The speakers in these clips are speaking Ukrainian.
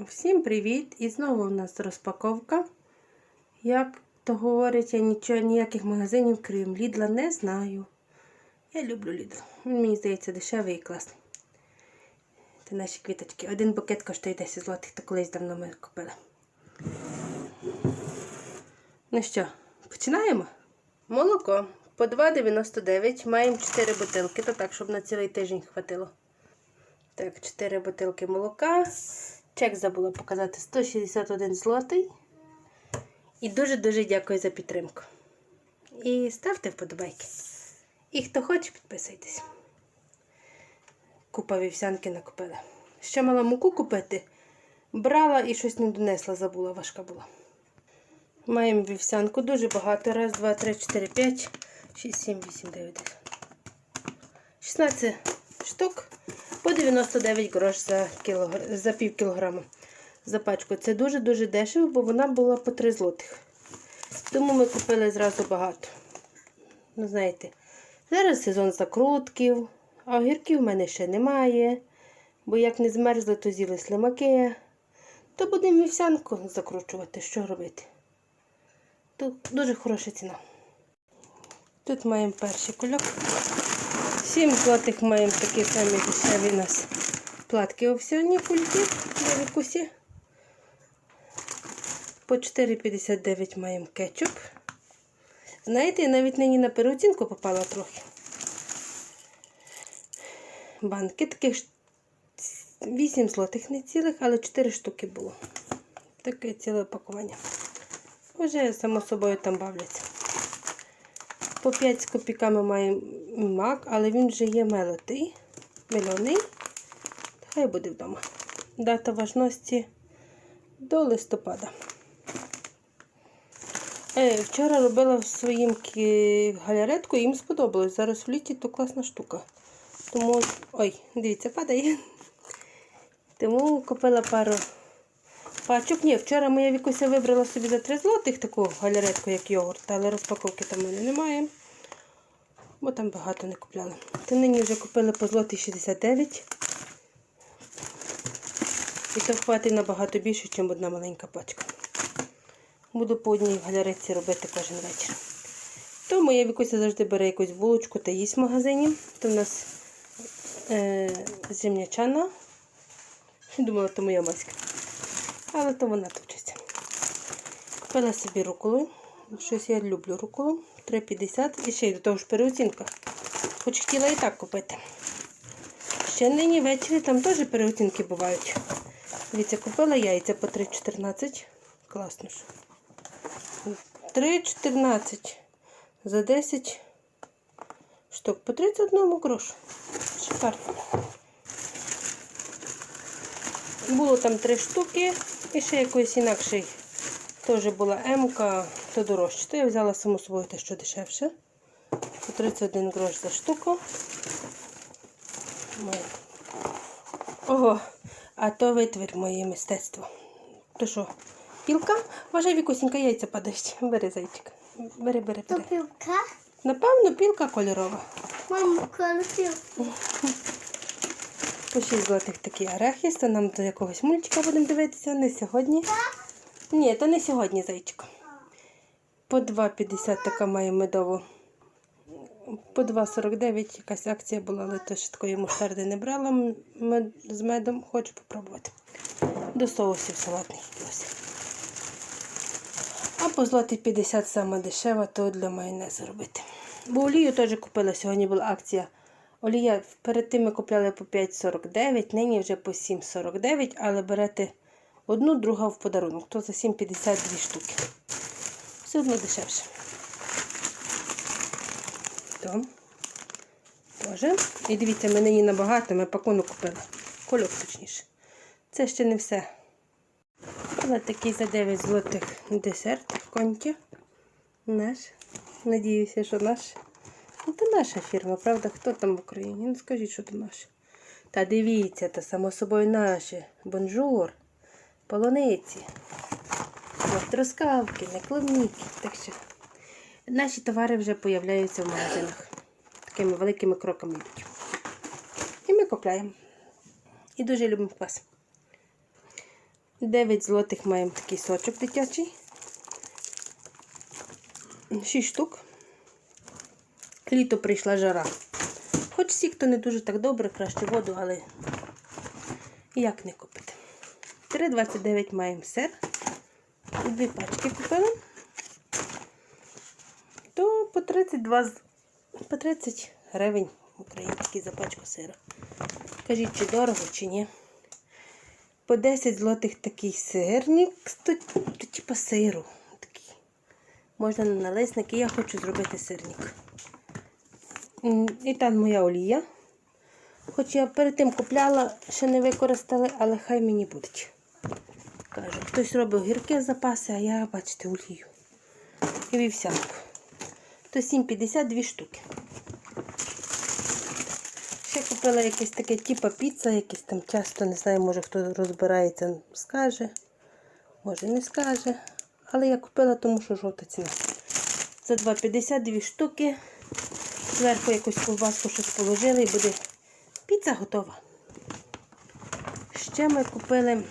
Всім привіт! І знову у нас розпаковка. Як то говорять, я нічого, ніяких магазинів, крім Лідла, не знаю. Я люблю Лідл. Він мені здається дешевий і класний. Це наші квіточки. Один букет коштує 10 злотих, то колись давно ми купили. Ну що, починаємо? Молоко по 2,99. Маємо 4 бутилки, то так, щоб на цілий тиждень хватило. Так, 4 бутилки молока. Чек забула показати 161 злотий. І дуже-дуже дякую за підтримку. І ставте вподобайки. І хто хоче, підписуйтесь. Купа вівсянки накупила. Ще мала муку купити. Брала і щось не донесла, забула, важка була. Маємо вівсянку дуже багато. Раз, два, три, чотири, п'ять, шість, сім, вісім, дев'ять. десять. 16 штук по 99 грош за, кілогр... за пів кілограма за пачку. Це дуже-дуже дешево, бо вона була по 3 злотих. Тому ми купили зразу багато. Ну, знаєте, зараз сезон закрутків, а огірків в мене ще немає. Бо як не змерзли, то з'їли слимаки. То будемо вівсянку закручувати, що робити. Тут дуже хороша ціна. Тут маємо перший кульок. 7 злотих маємо такі самі дешеві у нас платки овсяні кульки на вікусі. По 4,59 маємо кетчуп. Знаєте, я навіть нині на переоцінку попала трохи. Банки таких 8 злотих не цілих, але 4 штуки було. Таке ціле опакування. Вже, само собою, там бавляться. По 5 з копійками маємо мак, але він вже є мелотий, мільйонний. Хай буде вдома. Дата важності до листопада. Е, вчора робила в своїм галеретку, їм сподобалось. Зараз в літі то класна штука. Тому, ой, дивіться, падає. Тому купила пару пачок. Ні, вчора моя вікуся вибрала собі за 3 злотих таку галеретку, як йогурт, але розпаковки там в мене немає. Бо там багато не купляли. То нині вже купили по злотий 69. І то хватить набагато більше, ніж одна маленька пачка. Буду по одній галеретці робити кожен вечір. То моя вікуся завжди бере якусь булочку та їсть в магазині. То в нас е, землячана. Думала, то моя маська. Але то вона точиться. Купила собі руколу. Щось я люблю руколу. 3,50 і ще й до того ж переоцінка. Хоч хотіла і так купити. Ще нині ввечері там теж переоцінки бувають. Дивіться, купила яйця по 3,14. Класно ж. 3,14 за 10 штук. По 31 грошу. Шикарно. Було там 3 штуки і ще якоїсь інакший. Теж була М-ка, то дорожче. То я взяла саму собою те, що дешевше. По 31 грош за штуку. Ого, а то витвір моє мистецтво. То що, пілка? Вважай, вікусінька, яйця падають. Бери зайчик. Бери, бери, То пілка. Напевно, пілка кольорова. Мам, коли пілка. По 6 злотих такий арахіс, то нам до якогось мультика будемо дивитися. Не сьогодні. Ні, то не сьогодні, зайчик. По 2,50 така має медову. По 2,49 якась акція була, але то ще такої муштарди не брала мед- з медом. Хочу попробувати. До соусів салатних досі. А по злотий 50 сама дешева, то для майонезу робити. Бо олію теж купила, сьогодні була акція. Олія перед тим ми купляли по 5,49, нині вже по 7,49, але берете одну, друга в подарунок. То за 7,52 штуки. Все одно дешевше. То. Теж. І дивіться, ми нині набагато, ми пакунок купили. Кольок точніше. Це ще не все. Але такий за 9 злотих десерт коньки. Наш. Надіюся, що наш. Ну, це наша фірма, правда? Хто там в Україні? Ну скажіть, що це наше. Та дивіться, то само собою наше. Бонжур, полуниці, от трускавки, не клубніки. Так що наші товари вже появляються в магазинах. Такими великими кроками. І ми купляємо. І дуже любимо квас. 9 злотих маємо такий сочок дитячий. 6 штук. Літо прийшла жара. Хоч сік то не дуже так добре, краще воду, але як не купити. 3,29 маємо сир. Дві пачки купили. То по 32 по 30 гривень український за пачку сира. Кажіть, чи дорого, чи ні. По 10 злотих такий сирник, то, то типа сиру. Такий. Можна на налисники. Я хочу зробити сирник. І там моя олія. Хоч я перед тим купляла, ще не використали, але хай мені будуть. Кажу, хтось робив гірки запаси, а я, бачите, олію. І вівсянку. То 7,52 штуки. Ще купила якесь таке типа піца, якесь там часто, не знаю, може хто розбирається, скаже. Може не скаже. Але я купила, тому що жовта ціна. За 2,52 штуки. Зверху якусь ковбаску щось положили і буде піца готова. Ще ми купили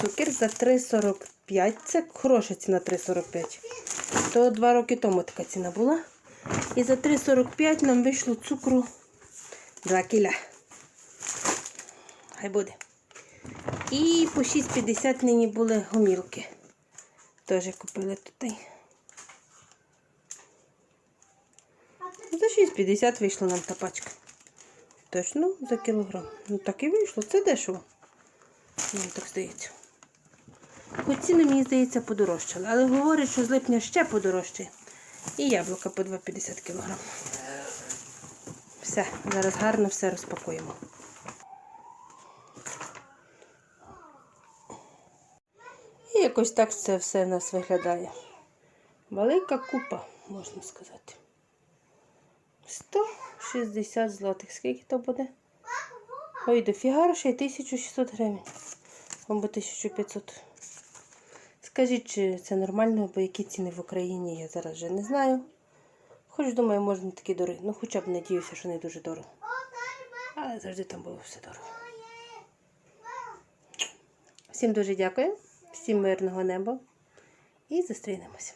цукер за 3,45. Це хороша ціна 3,45. То два роки тому така ціна була. І за 3,45 нам вийшло цукру 2 кіля. Хай буде. І по 6,50 нині були гомілки. Теж купили тут. За 6,50 вийшла нам та пачка. Точно за кілограм. Ну так і вийшло. Це дешево. Мені так здається. Хоч ціни, мені здається, подорожчали. Але говорять, що з липня ще подорожчає. І яблука по 2,50 кг. Все, зараз гарно все розпакуємо. І якось так це все в нас виглядає. Велика купа, можна сказати. 160 злотих. Скільки то буде? Ой, дофіга грошей 1600 гривень. Або 1500. Скажіть, чи це нормально, бо які ціни в Україні, я зараз вже не знаю. Хоч думаю, можна такі дорогі. Ну, хоча б надіюся, що не дуже дорого. Але завжди там було все дорого. Всім дуже дякую, всім мирного неба і зустрінемося.